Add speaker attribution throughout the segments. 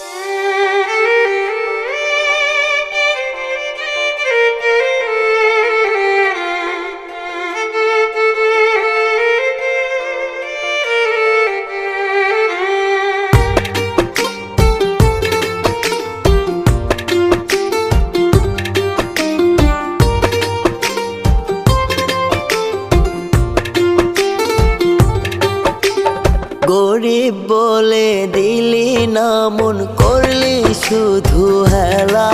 Speaker 1: গরিব বলে দিলি না, মন করলি শুধু হেলা।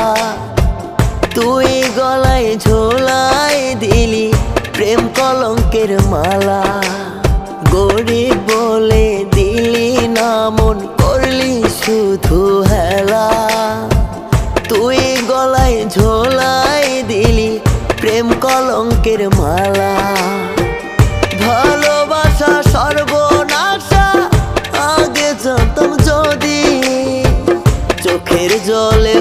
Speaker 1: তুই গলায় ঝোলাই দিলি প্রেম কলঙ্কের মালা। গরিব বলে দিলি না, মন করলি শুধু হেলা। তুই গলায় ঝোলাই দিলি প্রেম কলঙ্কের মালা। চোখের জলে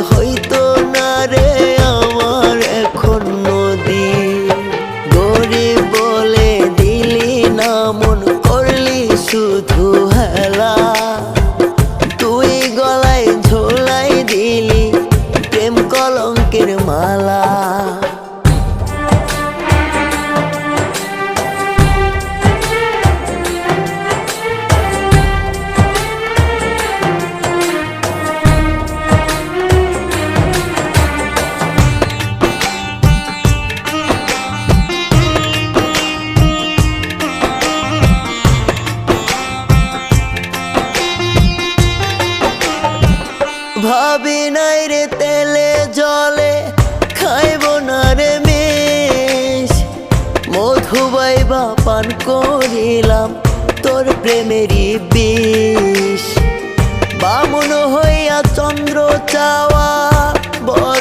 Speaker 1: ভাবি নাই রে তেলে জলে, খাইব না রে মেষ মধুবাই বা পান করিলাম তোর প্রেমেরই বিষ। বামন হইয়া চন্দ্র চাওয়া বড়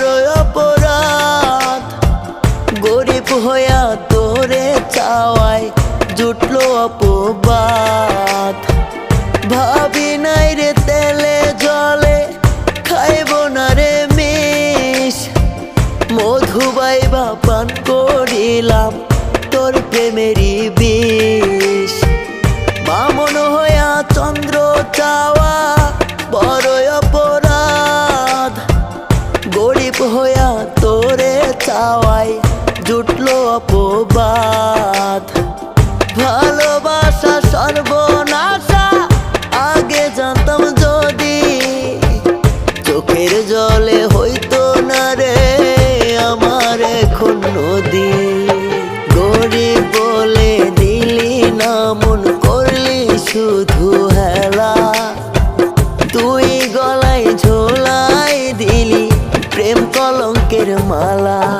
Speaker 1: চাওয়াই জুটলো অপবাদ। ভালোবাসা সর্বনাশা, আগে জানতাম যদি। চোখের জলে হইতো না রে, আমার এখন নদী। বলে দিলি করলি শুধু হেলা। তুই গলায় দিলি মালা।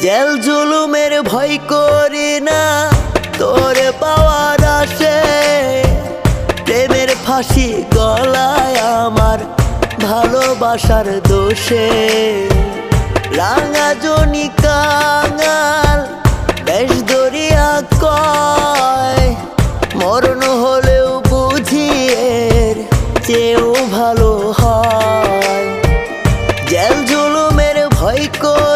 Speaker 1: জেল জুলুমের ভয় করি না। তোরে পাওয়ার আসে। প্রেমের ফাঁসি গলায় আমার ভালোবাসার দোষে। রাঙা জনি কাঙাল, বেশ দরিয়া কয়। মরণ হলেও বুঝি এর চেয়েও ভালো হয়। জেল জুলুমের ভয় করি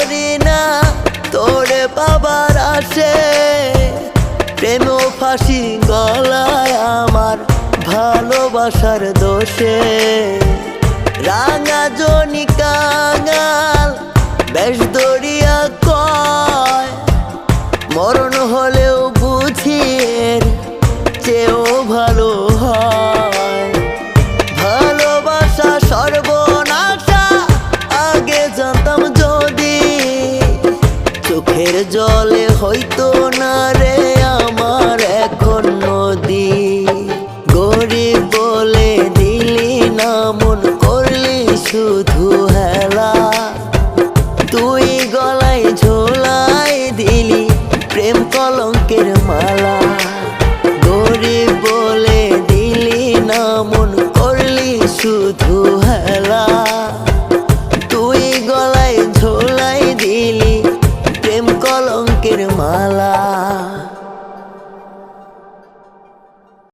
Speaker 1: প্রেম গলায় আমার ভালোবাসার দোষে। রাঙা জনি কাঙাল বেশ দরিয়া কয়। মরণ হলেও বুঝি এর চেয়েও ভালো হয়। ভালোবাসা সর্বনাশা, আগে যদি। চোখের জলে হইতো না রে। না মন করলি শুধু হেলা। তুই গলায় ঝোলাই দিলি প্রেম কলঙ্কের মালা।